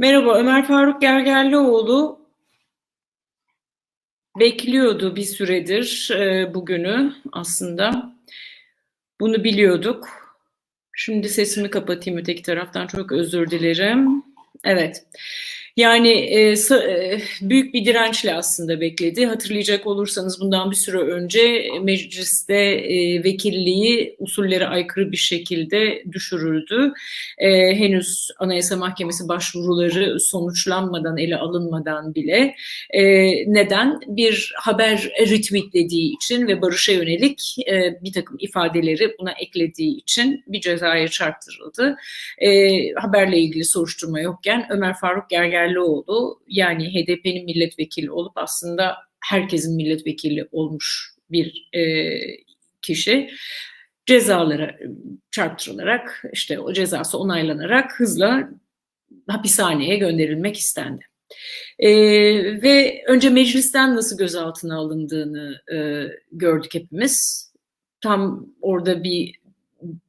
Merhaba, Ömer Faruk Gergerlioğlu bekliyordu bir süredir e, bugünü aslında. Bunu biliyorduk. Şimdi sesimi kapatayım öteki taraftan çok özür dilerim. Evet. Yani e, e, büyük bir dirençle aslında bekledi. Hatırlayacak olursanız bundan bir süre önce mecliste e, vekilliği usullere aykırı bir şekilde düşürüldü. E, henüz Anayasa Mahkemesi başvuruları sonuçlanmadan, ele alınmadan bile. E, neden? Bir haber retweetlediği için ve barışa yönelik e, bir takım ifadeleri buna eklediği için bir cezaya çarptırıldı. E, haberle ilgili soruşturma yokken Ömer Faruk Gerger Gergerlioğlu yani HDP'nin milletvekili olup aslında herkesin milletvekili olmuş bir e, kişi cezalara çarptırılarak işte o cezası onaylanarak hızla hapishaneye gönderilmek istendi. E, ve önce meclisten nasıl gözaltına alındığını e, gördük hepimiz. Tam orada bir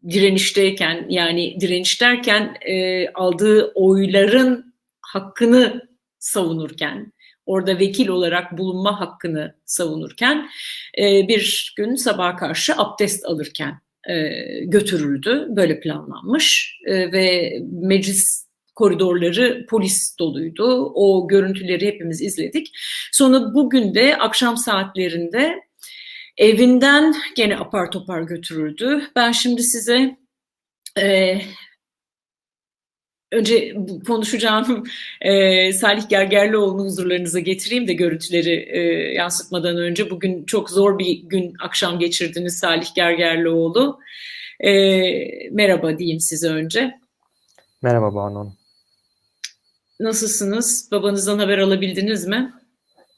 direnişteyken yani direniş derken e, aldığı oyların hakkını savunurken, orada vekil olarak bulunma hakkını savunurken e, bir gün sabaha karşı abdest alırken e, götürüldü. Böyle planlanmış e, ve meclis koridorları polis doluydu. O görüntüleri hepimiz izledik. Sonra bugün de akşam saatlerinde evinden gene apar topar götürüldü. Ben şimdi size e, önce konuşacağım e, Salih Gergerlioğlu'nu huzurlarınıza getireyim de görüntüleri e, yansıtmadan önce. Bugün çok zor bir gün akşam geçirdiniz Salih Gergerlioğlu. E, merhaba diyeyim size önce. Merhaba Banu Hanım. Nasılsınız? Babanızdan haber alabildiniz mi?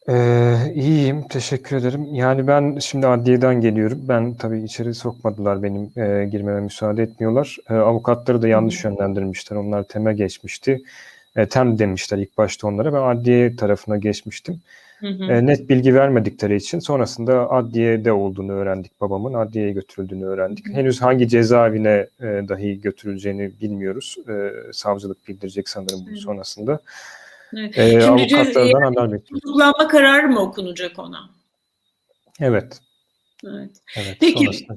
Ee, iyiyim, teşekkür ederim. Yani ben şimdi adliyeden geliyorum. Ben tabii içeri sokmadılar, benim e, girmeme müsaade etmiyorlar. E, avukatları da yanlış yönlendirmişler, onlar teme geçmişti. E, tem demişler ilk başta onlara. Ben adliye tarafına geçmiştim. Hı hı. E, net bilgi vermedikleri için sonrasında adliyede olduğunu öğrendik babamın. Adliyeye götürüldüğünü öğrendik. Hı hı. Henüz hangi cezaevine e, dahi götürüleceğini bilmiyoruz. E, savcılık bildirecek sanırım bu sonrasında. Evet. Ee, Şimdi avukatlardan haber bekliyoruz. Tutuklanma kararı mı okunacak ona? Evet. Evet. evet Peki sonrasında.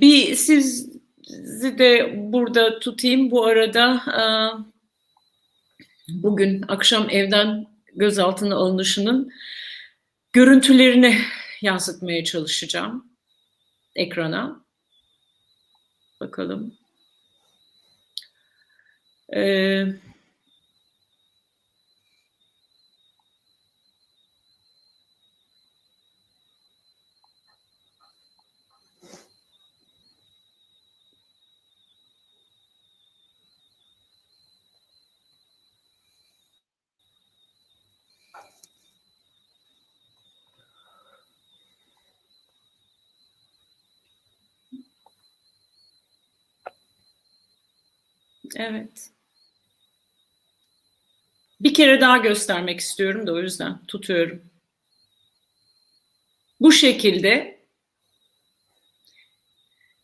bir sizi de burada tutayım. Bu arada bugün akşam evden gözaltına alınışının görüntülerini yansıtmaya çalışacağım ekrana. Bakalım. Ee, Evet. Bir kere daha göstermek istiyorum da o yüzden tutuyorum. Bu şekilde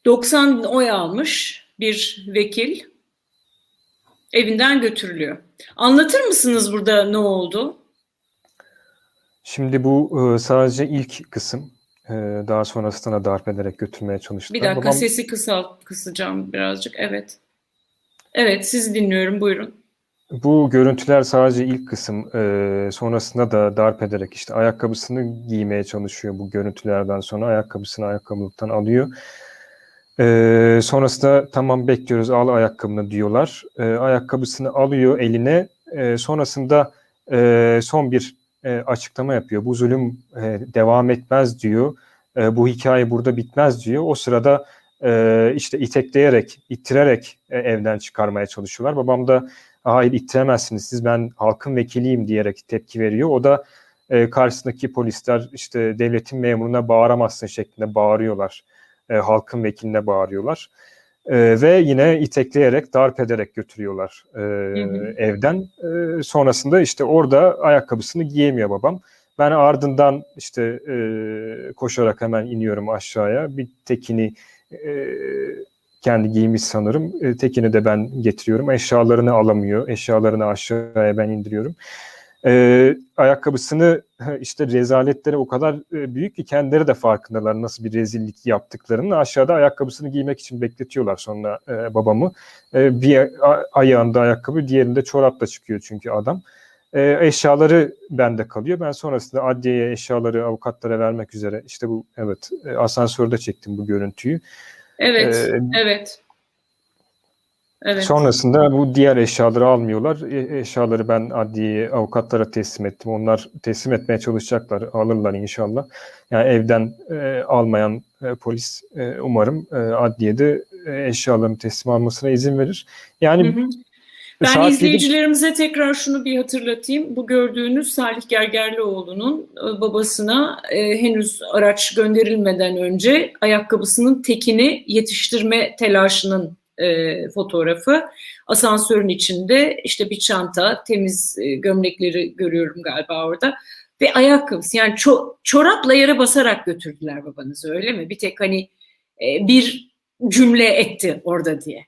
90 oy almış bir vekil evinden götürülüyor. Anlatır mısınız burada ne oldu? Şimdi bu e, sadece ilk kısım. E, daha sonrasında darp ederek götürmeye çalıştılar. Bir dakika Babam... sesi kısalt, kısacağım birazcık. Evet. Evet, sizi dinliyorum. Buyurun. Bu görüntüler sadece ilk kısım. Ee, sonrasında da darp ederek işte ayakkabısını giymeye çalışıyor bu görüntülerden sonra. Ayakkabısını ayakkabılıktan alıyor. Ee, sonrasında tamam bekliyoruz al ayakkabını diyorlar. Ee, ayakkabısını alıyor eline. Ee, sonrasında e, son bir e, açıklama yapıyor. Bu zulüm e, devam etmez diyor. E, bu hikaye burada bitmez diyor. O sırada e, işte itekleyerek, ittirerek e, evden çıkarmaya çalışıyorlar. Babam da hayır ittiremezsiniz siz ben halkın vekiliyim diyerek tepki veriyor. O da e, karşısındaki polisler işte devletin memuruna bağıramazsın şeklinde bağırıyorlar. E, halkın vekiline bağırıyorlar. E, ve yine itekleyerek, darp ederek götürüyorlar e, hı hı. evden. E, sonrasında işte orada ayakkabısını giyemiyor babam. Ben ardından işte e, koşarak hemen iniyorum aşağıya. Bir tekini e, kendi giymiş sanırım. E, tekini de ben getiriyorum. Eşyalarını alamıyor. Eşyalarını aşağıya ben indiriyorum. E, ayakkabısını işte rezaletleri o kadar e, büyük ki kendileri de farkındalar nasıl bir rezillik yaptıklarını. Aşağıda ayakkabısını giymek için bekletiyorlar sonra e, babamı. E, bir ayağında ayakkabı, diğerinde çorapla çıkıyor çünkü adam. E, eşyaları bende kalıyor. Ben sonrasında adliyeye eşyaları avukatlara vermek üzere işte bu evet e, asansörde çektim bu görüntüyü. Evet, Ee, evet. Evet. Sonrasında bu diğer eşyaları almıyorlar. E- eşyaları ben adliyeye, avukatlara teslim ettim. Onlar teslim etmeye çalışacaklar, alırlar inşallah. Yani evden e, almayan e, polis e, umarım e, adliyede e, eşyalarını teslim almasına izin verir. Yani Hı hı. Ben saat izleyicilerimize tekrar şunu bir hatırlatayım. Bu gördüğünüz Salih Gergerlioğlu'nun e, babasına e, henüz araç gönderilmeden önce ayakkabısının tekini yetiştirme telaşının e, fotoğrafı. Asansörün içinde işte bir çanta, temiz e, gömlekleri görüyorum galiba orada. Ve ayakkabısı yani ço- çorapla yere basarak götürdüler babanızı öyle mi? Bir tek hani e, bir cümle etti orada diye.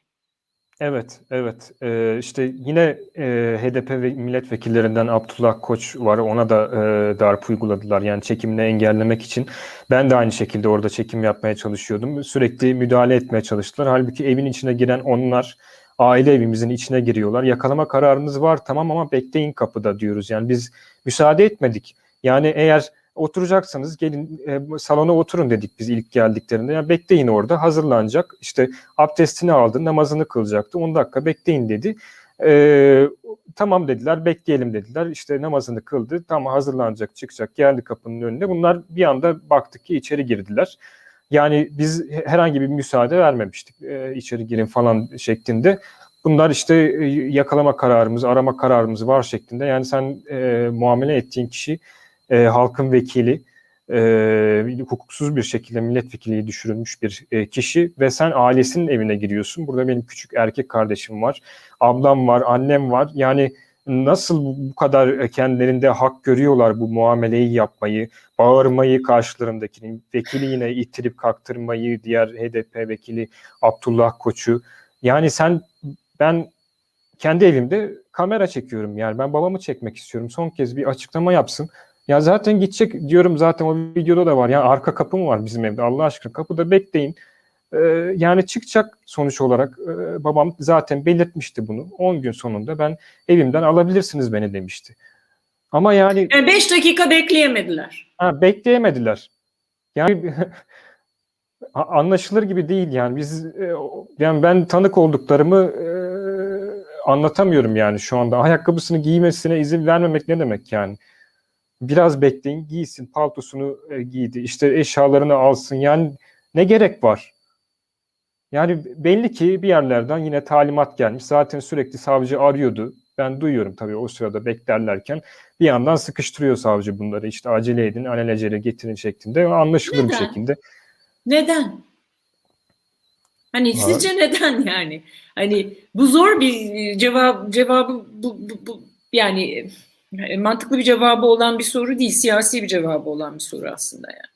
Evet, evet. Ee, işte yine e, HDP ve milletvekillerinden Abdullah Koç var. Ona da e, darp uyguladılar. Yani çekimini engellemek için. Ben de aynı şekilde orada çekim yapmaya çalışıyordum. Sürekli müdahale etmeye çalıştılar. Halbuki evin içine giren onlar aile evimizin içine giriyorlar. Yakalama kararınız var tamam ama bekleyin kapıda diyoruz. Yani biz müsaade etmedik. Yani eğer oturacaksanız gelin e, salona oturun dedik biz ilk geldiklerinde. Yani bekleyin orada hazırlanacak. İşte abdestini aldı, namazını kılacaktı. 10 dakika bekleyin dedi. Ee, tamam dediler, bekleyelim dediler. İşte namazını kıldı, tamam hazırlanacak, çıkacak, geldi kapının önüne. Bunlar bir anda baktık ki içeri girdiler. Yani biz herhangi bir müsaade vermemiştik ee, içeri girin falan şeklinde. Bunlar işte e, yakalama kararımız, arama kararımız var şeklinde. Yani sen e, muamele ettiğin kişi e, halkın vekili, e, hukuksuz bir şekilde milletvekilliği düşürülmüş bir e, kişi ve sen ailesinin evine giriyorsun. Burada benim küçük erkek kardeşim var, ablam var, annem var. Yani nasıl bu kadar kendilerinde hak görüyorlar bu muameleyi yapmayı, bağırmayı karşılarındakinin, vekili yine ittirip kaktırmayı, diğer HDP vekili Abdullah Koç'u. Yani sen, ben kendi evimde kamera çekiyorum yani ben babamı çekmek istiyorum. Son kez bir açıklama yapsın. Ya zaten gidecek diyorum zaten o videoda da var. Yani arka kapı mı var bizim evde Allah aşkına kapıda bekleyin. Ee, yani çıkacak sonuç olarak e, babam zaten belirtmişti bunu. 10 gün sonunda ben evimden alabilirsiniz beni demişti. Ama yani Yani beş dakika bekleyemediler. ha, bekleyemediler. Yani anlaşılır gibi değil yani biz e, yani ben tanık olduklarımı e, anlatamıyorum yani şu anda. Ayakkabısını giymesine izin vermemek ne demek yani? Biraz bekleyin, giysin, paltosunu e, giydi, işte eşyalarını alsın. Yani ne gerek var? Yani belli ki bir yerlerden yine talimat gelmiş. Zaten sürekli savcı arıyordu. Ben duyuyorum tabii o sırada beklerlerken. Bir yandan sıkıştırıyor savcı bunları. İşte acele edin, alelacele getirin şeklinde. Anlaşılır bir şekilde. Neden? Hani Var. sizce neden yani? Hani bu zor bir cevap cevabı bu, bu, bu yani mantıklı bir cevabı olan bir soru değil, siyasi bir cevabı olan bir soru aslında yani.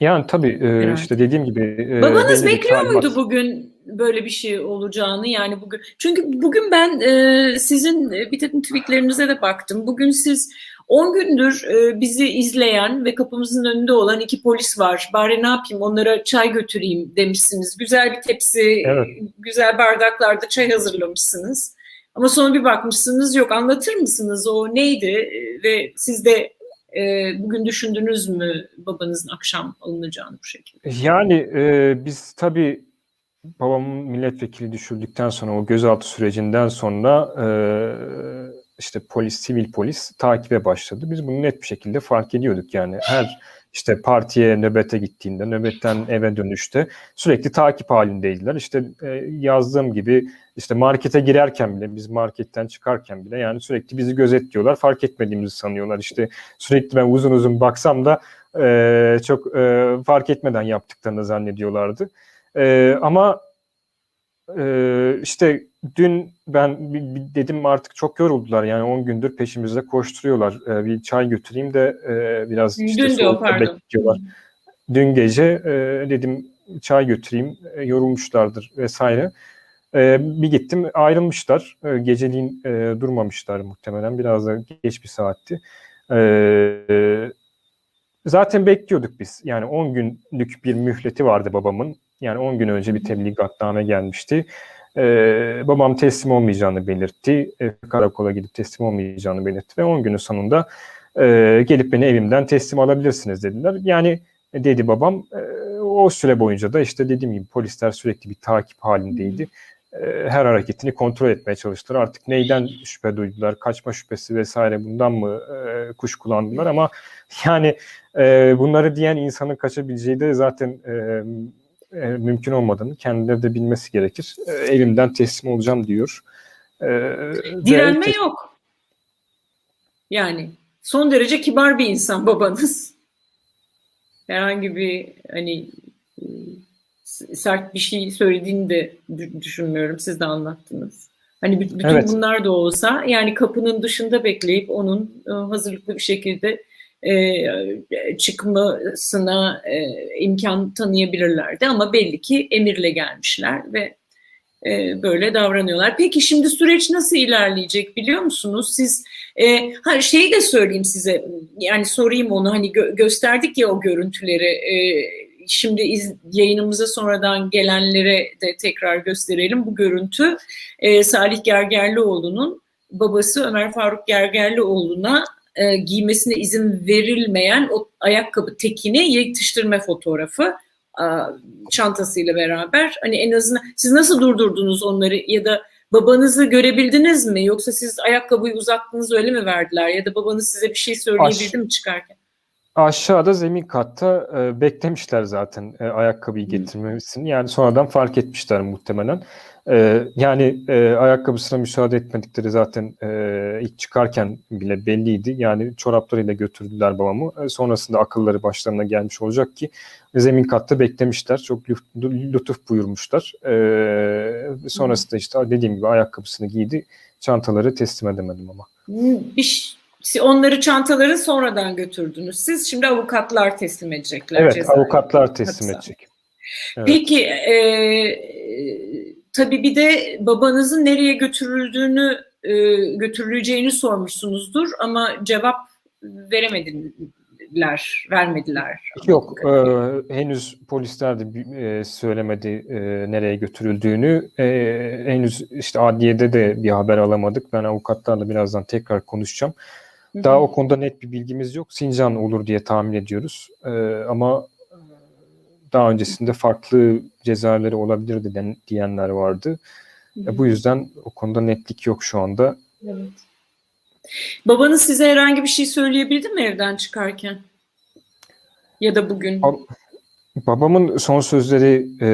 Yani tabii e, Herhalde. işte dediğim gibi e, Babanız bekliyor talimat- muydu bugün böyle bir şey olacağını yani bugün çünkü bugün ben e, sizin e, bir takım tweetlerinize de baktım. Bugün siz 10 gündür e, bizi izleyen ve kapımızın önünde olan iki polis var. Bari ne yapayım onlara çay götüreyim demişsiniz. Güzel bir tepsi, Evet. güzel bardaklarda çay hazırlamışsınız. Ama sonra bir bakmışsınız yok anlatır mısınız o neydi E, ve siz de e, bugün düşündünüz mü babanızın akşam alınacağını bu şekilde? Yani e, biz tabii babamın milletvekili düşürdükten sonra o gözaltı sürecinden sonra e, işte polis, sivil polis takibe başladı. Biz bunu net bir şekilde fark ediyorduk yani. Her işte partiye nöbete gittiğinde, nöbetten eve dönüşte sürekli takip halindeydiler. İşte e, yazdığım gibi işte markete girerken bile, biz marketten çıkarken bile yani sürekli bizi gözetliyorlar. Fark etmediğimizi sanıyorlar. İşte sürekli ben uzun uzun baksam da e, çok e, fark etmeden yaptıklarını zannediyorlardı. E, ama e, işte dün ben dedim artık çok yoruldular yani 10 gündür peşimizde koşturuyorlar. E, bir çay götüreyim de e, biraz işte Dün de o pardon. bekliyorlar. Dün gece e, dedim çay götüreyim, e, yorulmuşlardır vesaire. E, bir gittim ayrılmışlar. E, geceliğin e, durmamışlar muhtemelen. Biraz da geç bir saatti. E, zaten bekliyorduk biz. Yani 10 günlük bir mühleti vardı babamın. Yani 10 gün önce bir tebligatname gelmişti. Ee, babam teslim olmayacağını belirtti. E, karakola gidip teslim olmayacağını belirtti ve 10 günün sonunda e, gelip beni evimden teslim alabilirsiniz dediler. Yani e, dedi babam e, o süre boyunca da işte dediğim gibi polisler sürekli bir takip halindeydi. E, her hareketini kontrol etmeye çalıştılar. Artık neyden şüphe duydular, kaçma şüphesi vesaire bundan mı e, kuş kullandılar ama yani e, bunları diyen insanın kaçabileceği de zaten e, e, mümkün olmadığını kendileri de bilmesi gerekir. E, elimden teslim olacağım diyor. E, Direnme ve... yok. Yani son derece kibar bir insan babanız. Herhangi bir hani sert bir şey söylediğini de düşünmüyorum. Siz de anlattınız. Hani bütün evet. bunlar da olsa yani kapının dışında bekleyip onun hazırlıklı bir şekilde e, çıkmasına e, imkan tanıyabilirlerdi ama belli ki emirle gelmişler ve e, böyle davranıyorlar. Peki şimdi süreç nasıl ilerleyecek biliyor musunuz? Siz e, ha şeyi de söyleyeyim size yani sorayım onu hani gö- gösterdik ya o görüntüleri e, şimdi iz, yayınımıza sonradan gelenlere de tekrar gösterelim bu görüntü e, Salih Gergerlioğlu'nun babası Ömer Faruk Gergerlioğlu'na e, giymesine izin verilmeyen o ayakkabı tekini yetiştirme fotoğrafı e, çantasıyla beraber. Hani en azından siz nasıl durdurdunuz onları ya da babanızı görebildiniz mi? Yoksa siz ayakkabıyı uzattınız öyle mi verdiler? Ya da babanız size bir şey söyleyebildi mi çıkarken? Aşağıda zemin katta e, beklemişler zaten e, ayakkabıyı getirmemesini. Yani sonradan fark etmişler muhtemelen. E, yani e, ayakkabısına müsaade etmedikleri zaten e, ilk çıkarken bile belliydi. Yani çoraplarıyla götürdüler babamı. E, sonrasında akılları başlarına gelmiş olacak ki zemin katta beklemişler. Çok lütuf buyurmuşlar. E, sonrasında işte dediğim gibi ayakkabısını giydi. Çantaları teslim edemedim ama. Bir Onları çantaları sonradan götürdünüz. Siz şimdi avukatlar teslim edecekler. Evet, avukatlar teslim Hatta. edecek. Evet. Peki, e, tabii bir de babanızın nereye götürüldüğünü, e, götürüleceğini sormuşsunuzdur ama cevap veremediler, vermediler. Yok, e, henüz polisler de e, söylemedi e, nereye götürüldüğünü. E, henüz işte adliyede de bir haber alamadık. Ben avukatlarla birazdan tekrar konuşacağım. Daha o konuda net bir bilgimiz yok. Sincan olur diye tahmin ediyoruz. Ee, ama daha öncesinde farklı cezaları olabilirdi den, diyenler vardı. E, bu yüzden o konuda netlik yok şu anda. Evet. Babanız size herhangi bir şey söyleyebildi mi evden çıkarken? Ya da bugün? Babamın son sözleri e,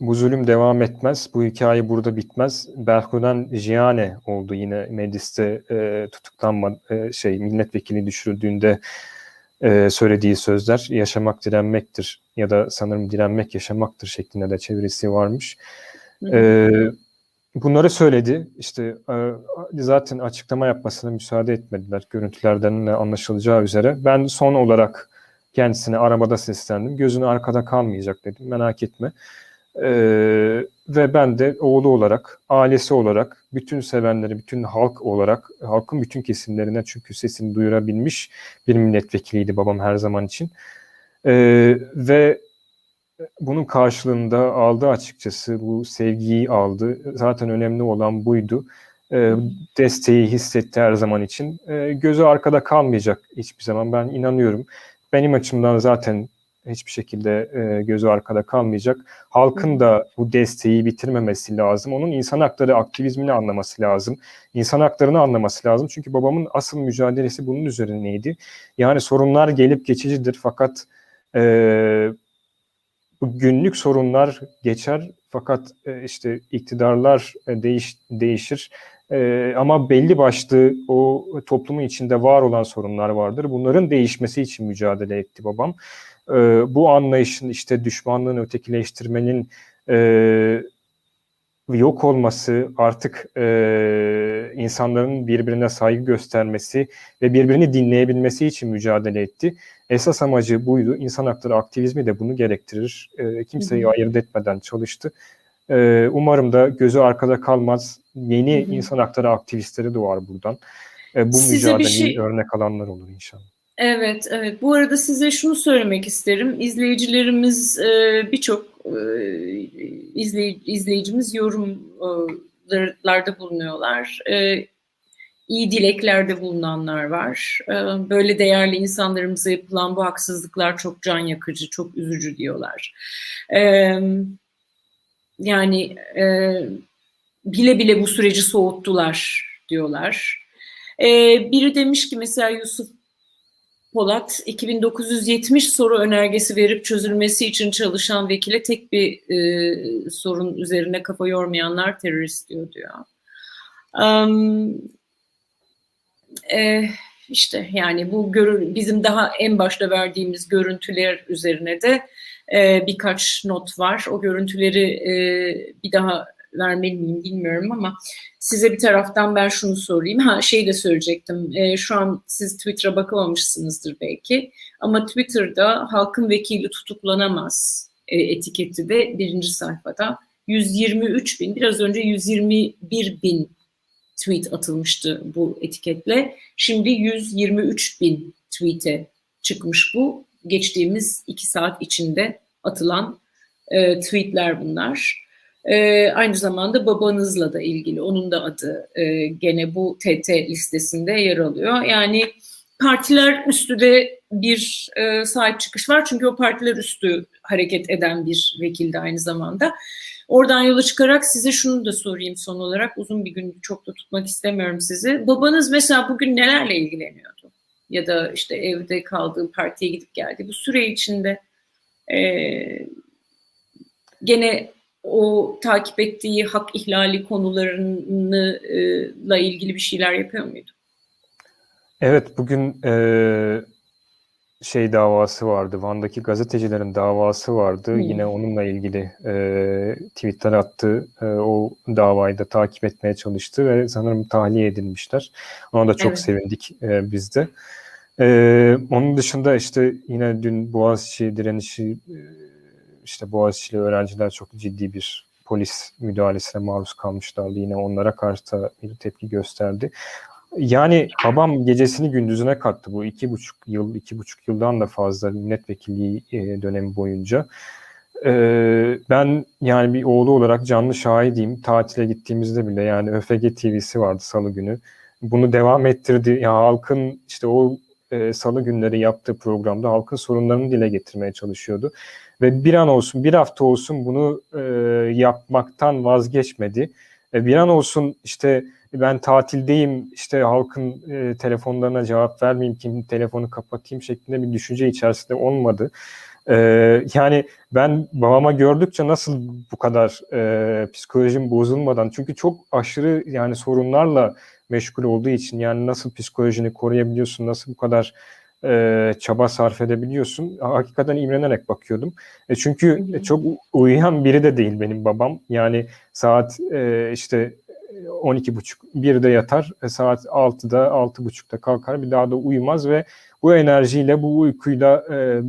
bu zulüm devam etmez, bu hikaye burada bitmez. Berkudan Jiane oldu yine mecliste e, tutuklanma e, şey milletvekili düşürüldüğünde e, söylediği sözler yaşamak direnmektir ya da sanırım direnmek yaşamaktır şeklinde de çevirisi varmış. E, bunları söyledi. İşte e, zaten açıklama yapmasına müsaade etmediler görüntülerden anlaşılacağı üzere. Ben son olarak Kendisine arabada seslendim. Gözün arkada kalmayacak dedim. Merak etme. Ee, ve ben de oğlu olarak, ailesi olarak, bütün sevenleri, bütün halk olarak, halkın bütün kesimlerine çünkü sesini duyurabilmiş bir milletvekiliydi babam her zaman için. Ee, ve bunun karşılığında aldı açıkçası bu sevgiyi aldı. Zaten önemli olan buydu. Ee, desteği hissetti her zaman için. Ee, gözü arkada kalmayacak hiçbir zaman ben inanıyorum benim açımdan zaten hiçbir şekilde e, gözü arkada kalmayacak. Halkın da bu desteği bitirmemesi lazım. Onun insan hakları aktivizmini anlaması lazım. İnsan haklarını anlaması lazım. Çünkü babamın asıl mücadelesi bunun üzerineydi. Yani sorunlar gelip geçicidir fakat e, bu günlük sorunlar geçer fakat e, işte iktidarlar e, değiş, değişir. E, ama belli başlı o toplumun içinde var olan sorunlar vardır. Bunların değişmesi için mücadele etti babam. E, bu anlayışın işte düşmanlığın, ötekileştirmenin e, yok olması, artık e, insanların birbirine saygı göstermesi ve birbirini dinleyebilmesi için mücadele etti. Esas amacı buydu. İnsan hakları aktivizmi de bunu gerektirir. E, kimseyi Hı hı. ayırt etmeden çalıştı. E, umarım da gözü arkada kalmaz. Yeni Hı hı. insan hakları aktivistleri doğar buradan. E, bu Size mücadeleyi şey- örnek alanlar olur inşallah. Evet, evet. Bu arada size şunu söylemek isterim. İzleyicilerimiz e, birçok e, izley- izleyicimiz yorumlarda bulunuyorlar. E, iyi dileklerde bulunanlar var. Böyle değerli insanlarımıza yapılan bu haksızlıklar çok can yakıcı, çok üzücü diyorlar. Yani bile bile bu süreci soğuttular diyorlar. Biri demiş ki mesela Yusuf Polat 2970 soru önergesi verip çözülmesi için çalışan vekile tek bir e, sorun üzerine kafa yormayanlar terörist diyor diyor. Um, e, işte yani bu görü- bizim daha en başta verdiğimiz görüntüler üzerine de e, birkaç not var. O görüntüleri e, bir daha vermeli miyim bilmiyorum ama size bir taraftan ben şunu sorayım. Ha şey de söyleyecektim. E, şu an siz Twitter'a bakamamışsınızdır belki. Ama Twitter'da halkın vekili tutuklanamaz e, etiketi de birinci sayfada. 123 bin, biraz önce 121 bin tweet atılmıştı bu etiketle. Şimdi 123 bin tweet'e çıkmış bu. Geçtiğimiz iki saat içinde atılan e, tweetler bunlar. E, aynı zamanda babanızla da ilgili onun da adı e, gene bu TT listesinde yer alıyor. Yani partiler üstü de bir e, sahip çıkış var çünkü o partiler üstü hareket eden bir vekildi aynı zamanda. Oradan yola çıkarak size şunu da sorayım son olarak uzun bir gün çok da tutmak istemiyorum sizi. Babanız mesela bugün nelerle ilgileniyordu? Ya da işte evde kaldığı partiye gidip geldi. Bu süre içinde e, gene o takip ettiği hak ihlali konularıyla ilgili bir şeyler yapıyor muydu? Evet bugün e, şey davası vardı. Van'daki gazetecilerin davası vardı. Hmm. Yine onunla ilgili e, tweetler attı. E, o davayı da takip etmeye çalıştı ve sanırım tahliye edilmişler. Ona da çok Evet. sevindik e, biz de. E, onun dışında işte yine dün Boğaziçi direnişi e, işte Boğaziçi'li öğrenciler çok ciddi bir polis müdahalesine maruz kalmışlardı. Yine onlara karşı da bir tepki gösterdi. Yani babam gecesini gündüzüne kattı bu iki buçuk yıl, iki buçuk yıldan da fazla milletvekilliği e, dönemi boyunca. E, ben yani bir oğlu olarak canlı şahidiyim. Tatile gittiğimizde bile yani ÖFG TV'si vardı salı günü. Bunu devam ettirdi. Ya halkın işte o e, salı günleri yaptığı programda halkın sorunlarını dile getirmeye çalışıyordu. Ve bir an olsun, bir hafta olsun bunu e, yapmaktan vazgeçmedi. E, bir an olsun işte ben tatildeyim işte halkın e, telefonlarına cevap vermeyeyim kim telefonu kapatayım şeklinde bir düşünce içerisinde olmadı. E, yani ben babama gördükçe nasıl bu kadar e, psikolojim bozulmadan çünkü çok aşırı yani sorunlarla meşgul olduğu için yani nasıl psikolojini koruyabiliyorsun nasıl bu kadar e, çaba sarf edebiliyorsun. Hakikaten imrenerek bakıyordum. E, çünkü Hı hı. çok uyuyan biri de değil benim babam. Yani saat e, işte 12.30 1'de yatar. E, saat 6'da 6.30'da kalkar bir daha da uyumaz ve bu enerjiyle bu uykuyla e,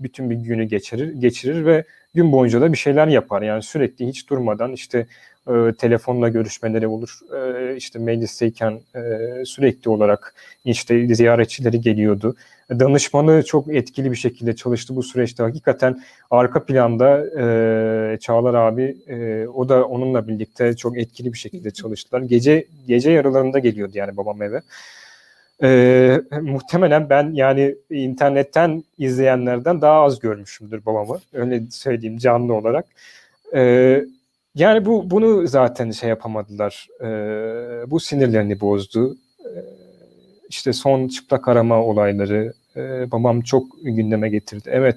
bütün bir günü geçirir geçirir ve gün boyunca da bir şeyler yapar. Yani sürekli hiç durmadan işte e, telefonla görüşmeleri olur. E, işte meclisteyken e, sürekli olarak işte ziyaretçileri geliyordu danışmanı çok etkili bir şekilde çalıştı bu süreçte hakikaten arka planda e, Çağlar abi e, o da onunla birlikte çok etkili bir şekilde çalıştılar. Gece gece yarılarında geliyordu yani babam eve. E, muhtemelen ben yani internetten izleyenlerden daha az görmüşümdür babamı. Öyle söyleyeyim canlı olarak. E, yani bu bunu zaten şey yapamadılar. E, bu sinirlerini bozdu. E, işte son çıplak arama olayları e, babam çok gündeme getirdi. Evet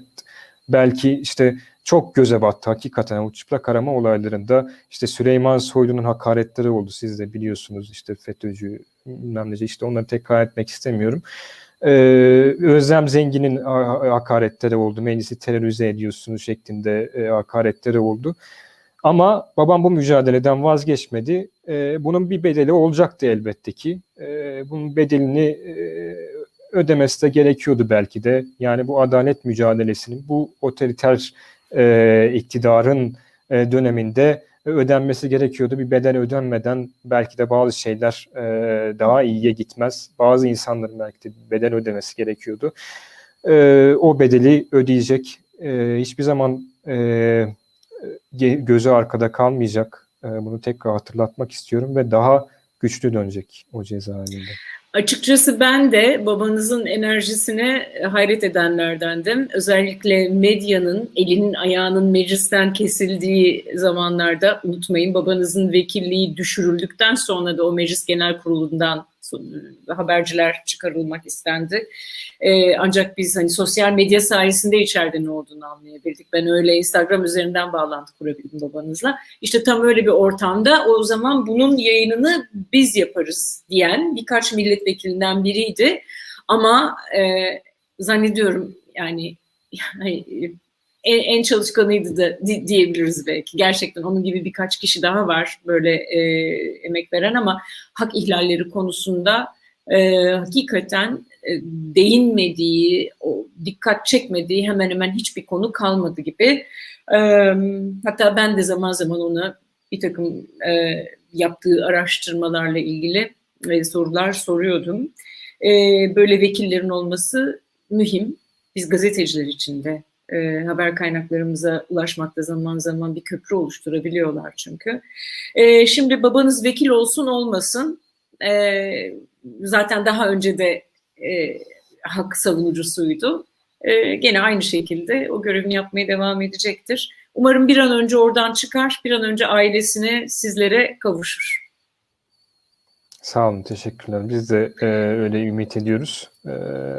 belki işte çok göze battı hakikaten o çıplak arama olaylarında işte Süleyman Soylu'nun hakaretleri oldu siz de biliyorsunuz işte FETÖ'cü bilmem işte onları tekrar etmek istemiyorum. Ee, Özlem Zengin'in hakaretleri oldu meclisi terörize ediyorsunuz şeklinde e, hakaretleri oldu. Ama babam bu mücadeleden vazgeçmedi. E, bunun bir bedeli olacaktı elbette ki. E, bunun bedelini e, ödemesi de gerekiyordu belki de. Yani bu adalet mücadelesinin, bu otoriter e, iktidarın e, döneminde ödenmesi gerekiyordu. Bir bedel ödenmeden belki de bazı şeyler e, daha iyiye gitmez. Bazı insanların belki de bedel ödemesi gerekiyordu. E, o bedeli ödeyecek. E, hiçbir zaman e, gözü arkada kalmayacak. E, bunu tekrar hatırlatmak istiyorum ve daha güçlü dönecek o cezaevinde. Açıkçası ben de babanızın enerjisine hayret edenlerdendim. Özellikle medyanın elinin ayağının meclisten kesildiği zamanlarda unutmayın babanızın vekilliği düşürüldükten sonra da o meclis genel kurulundan haberciler çıkarılmak istendi. Ee, ancak biz hani sosyal medya sayesinde içeride ne olduğunu anlayabildik. Ben öyle Instagram üzerinden bağlantı kurabildim babanızla. İşte tam öyle bir ortamda o zaman bunun yayınını biz yaparız diyen birkaç milletvekilinden biriydi. Ama e, zannediyorum yani, yani en, en çalışkanıydı da di, diyebiliriz belki. Gerçekten onun gibi birkaç kişi daha var böyle e, emek veren ama hak ihlalleri konusunda e, hakikaten e, değinmediği, o, dikkat çekmediği hemen hemen hiçbir konu kalmadı gibi. E, hatta ben de zaman zaman ona bir takım e, yaptığı araştırmalarla ilgili e, sorular soruyordum. E, böyle vekillerin olması mühim. Biz gazeteciler için de e, haber kaynaklarımıza ulaşmakta zaman zaman bir köprü oluşturabiliyorlar çünkü. E, şimdi babanız vekil olsun olmasın e, zaten daha önce de e, hak savunucusuydu. E, gene aynı şekilde o görevini yapmaya devam edecektir. Umarım bir an önce oradan çıkar, bir an önce ailesine, sizlere kavuşur. Sağ olun, teşekkürler. Biz de e, öyle ümit ediyoruz. E,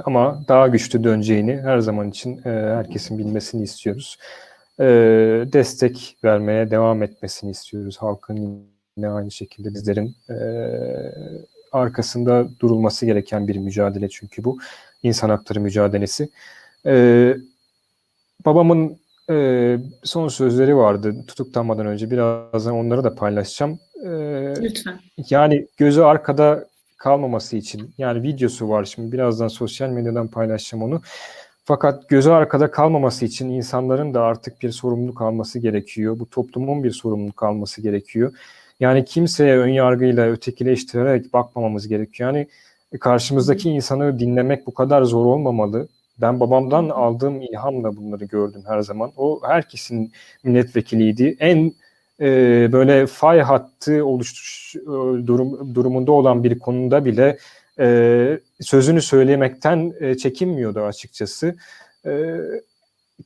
ama daha güçlü döneceğini her zaman için e, herkesin bilmesini istiyoruz. E, destek vermeye devam etmesini istiyoruz. Halkın yine aynı şekilde bizlerin e, arkasında durulması gereken bir mücadele çünkü bu. insan hakları mücadelesi. E, babamın e, son sözleri vardı tutuklanmadan önce. Birazdan onları da paylaşacağım. E, Lütfen. Yani gözü arkada kalmaması için yani videosu var şimdi birazdan sosyal medyadan paylaşacağım onu. Fakat gözü arkada kalmaması için insanların da artık bir sorumluluk alması gerekiyor. Bu toplumun bir sorumluluk alması gerekiyor. Yani kimseye ön yargıyla ötekileştirerek bakmamamız gerekiyor. Yani karşımızdaki insanı dinlemek bu kadar zor olmamalı. Ben babamdan aldığım ilhamla bunları gördüm her zaman. O herkesin milletvekiliydi. En e, böyle fay hattı oluşturuş e, durum, durumunda olan bir konuda bile e, sözünü söylemekten e, çekinmiyordu açıkçası. E,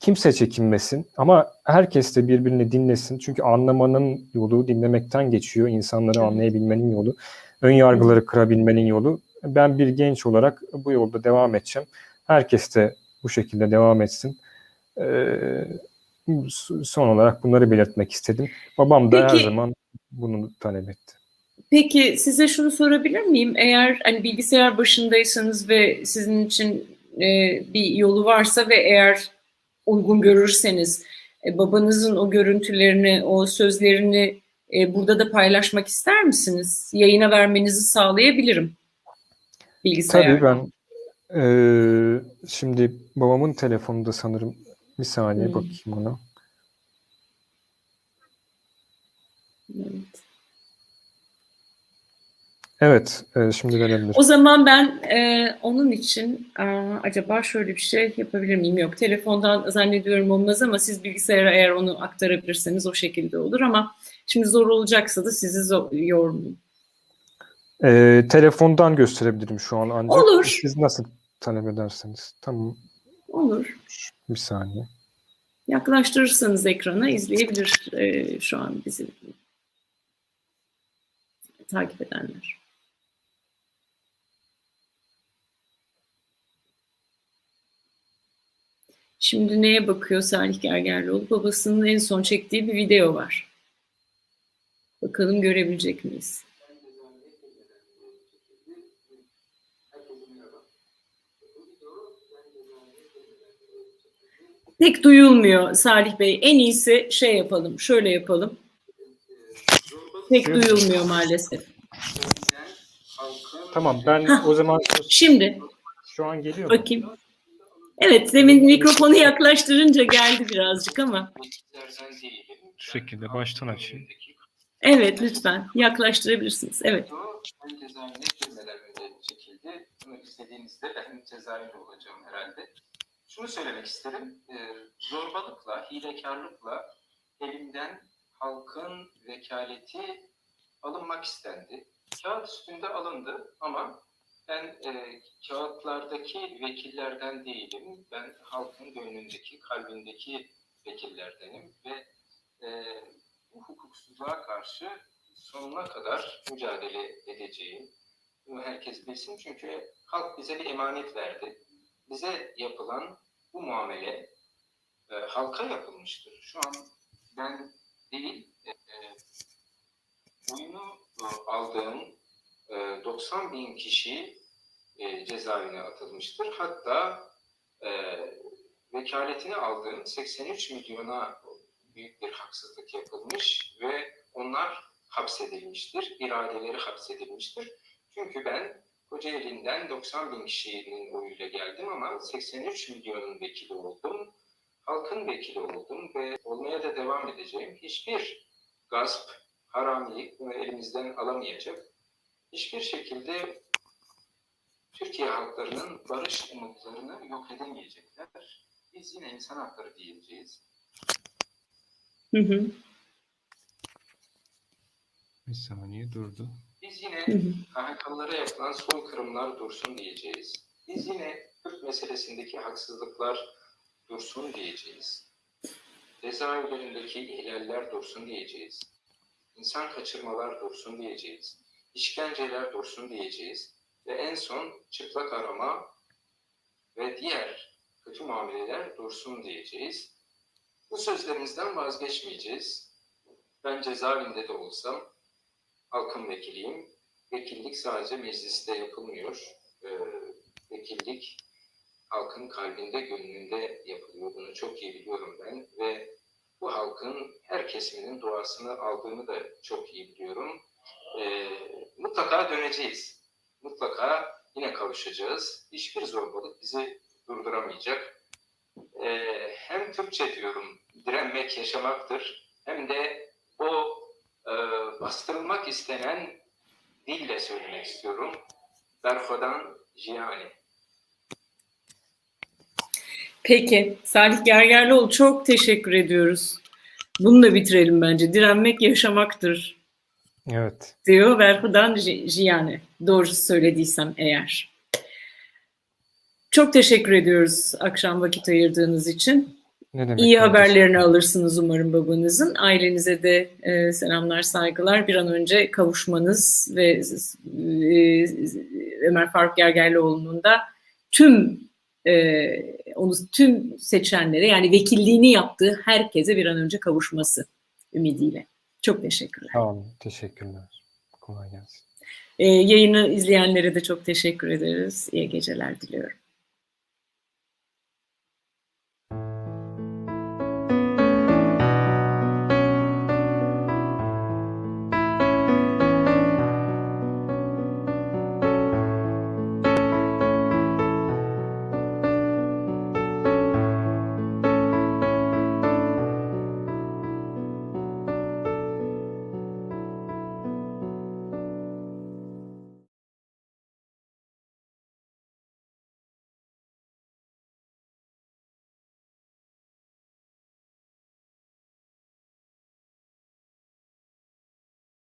kimse çekinmesin ama herkes de birbirini dinlesin. Çünkü anlamanın yolu dinlemekten geçiyor. İnsanları anlayabilmenin yolu, ön yargıları kırabilmenin yolu. Ben bir genç olarak bu yolda devam edeceğim. Herkes de bu şekilde devam etsin. Ee, son olarak bunları belirtmek istedim. Babam da Peki, her zaman bunu talep etti. Peki size şunu sorabilir miyim? Eğer hani bilgisayar başındaysanız ve sizin için e, bir yolu varsa ve eğer uygun görürseniz e, babanızın o görüntülerini, o sözlerini e, burada da paylaşmak ister misiniz? Yayına vermenizi sağlayabilirim. Bilgisayar. Tabii ben e, şimdi babamın telefonunda sanırım bir saniye Hmm. bakayım ona. Evet. Evet, e, şimdi verebilir. O zaman ben e, onun için aa, acaba şöyle bir şey yapabilir miyim? Yok, telefondan zannediyorum olmaz ama siz bilgisayara eğer onu aktarabilirseniz o şekilde olur ama şimdi zor olacaksa da sizi zor, yormayayım. E, telefondan gösterebilirim şu an ancak. Olur. Siz nasıl talep ederseniz. Tamam, Olur. bir saniye. Yaklaştırırsanız ekrana izleyebilir e, şu an bizi takip edenler. Şimdi neye bakıyor Salih Gergerlioğlu? Babasının en son çektiği bir video var. Bakalım görebilecek miyiz? Pek duyulmuyor Salih Bey. En iyisi şey yapalım, şöyle yapalım. Pek duyulmuyor maalesef. Tamam ben o zaman Şimdi şu an geliyor mu? bakayım. Evet, demin mikrofonu yaklaştırınca geldi birazcık ama. Şu şekilde baştan açayım. Evet, lütfen yaklaştırabilirsiniz. Evet. Ben cezaevine girmeden önce çekildi. Bunu istediğinizde ben cezaevinde olacağım herhalde. Şunu söylemek isterim. e, zorbalıkla, hilekarlıkla elimden halkın vekaleti alınmak istendi. Kağıt üstünde alındı ama ben e, kağıtlardaki vekillerden değilim. Ben halkın gönlündeki, kalbindeki vekillerdenim ve e, bu hukuksuzluğa karşı sonuna kadar mücadele edeceğim. Bunu herkes bilsin çünkü halk bize bir emanet verdi. Bize yapılan bu muamele e, halka yapılmıştır. Şu an ben değil, e, e, oyunu e, aldığım e, 90 bin kişi e, cezaevine atılmıştır. Hatta e, vekaletini aldığım 83 milyona büyük bir haksızlık yapılmış ve onlar hapsedilmiştir, iradeleri hapsedilmiştir. Çünkü ben Kocaeli'nden 90 bin kişinin oyuyla geldim ama 83 milyonun vekili oldum, halkın vekili oldum ve olmaya da devam edeceğim. Hiçbir gasp, haramilik bunu elimizden alamayacak. Hiçbir şekilde Türkiye halklarının barış umutlarını yok edemeyecekler. Biz yine insan hakları diyeceğiz. Hı hı, Bir saniye durdu. Biz yine. KHK'lılara yapılan soykırımlar dursun diyeceğiz. Biz yine Kürt meselesindeki haksızlıklar dursun diyeceğiz. Cezaevlerindeki ihlaller dursun diyeceğiz. İnsan kaçırmalar dursun diyeceğiz. İşkenceler dursun diyeceğiz. Ve en son çıplak arama ve diğer kötü muameleler dursun diyeceğiz. Bu sözlerimizden vazgeçmeyeceğiz. Ben cezaevinde de olsam halkın vekiliyim. Vekillik sadece mecliste yapılmıyor. Ee, vekillik halkın kalbinde, gönlünde yapılıyor. Bunu çok iyi biliyorum ben ve bu halkın her kesiminin duasını aldığını da çok iyi biliyorum. Ee, mutlaka döneceğiz. Mutlaka yine kavuşacağız. Hiçbir zorbalık bizi durduramayacak. Ee, hem Türkçe diyorum, direnmek yaşamaktır. Hem de e, bastırılmak istenen dille söylemek istiyorum. Berfodan Jiyani. Peki, Salih Gergerlioğlu çok teşekkür ediyoruz. Bunu da bitirelim bence. Direnmek yaşamaktır Evet. diyor Verhudan Jiyane. Doğru söylediysem eğer. Çok teşekkür ediyoruz akşam vakit ayırdığınız için. Ne demek? İyi haberlerini alırsınız umarım babanızın. Ailenize de e, selamlar, saygılar. Bir an önce kavuşmanız ve e, Ömer Faruk Gergerlioğlu'nun da tüm e, onu tüm seçenlere yani vekilliğini yaptığı herkese bir an önce kavuşması ümidiyle. Çok teşekkürler. Sağ olun. Teşekkürler. Kolay gelsin. E, yayını izleyenlere de çok teşekkür ederiz. İyi geceler diliyorum.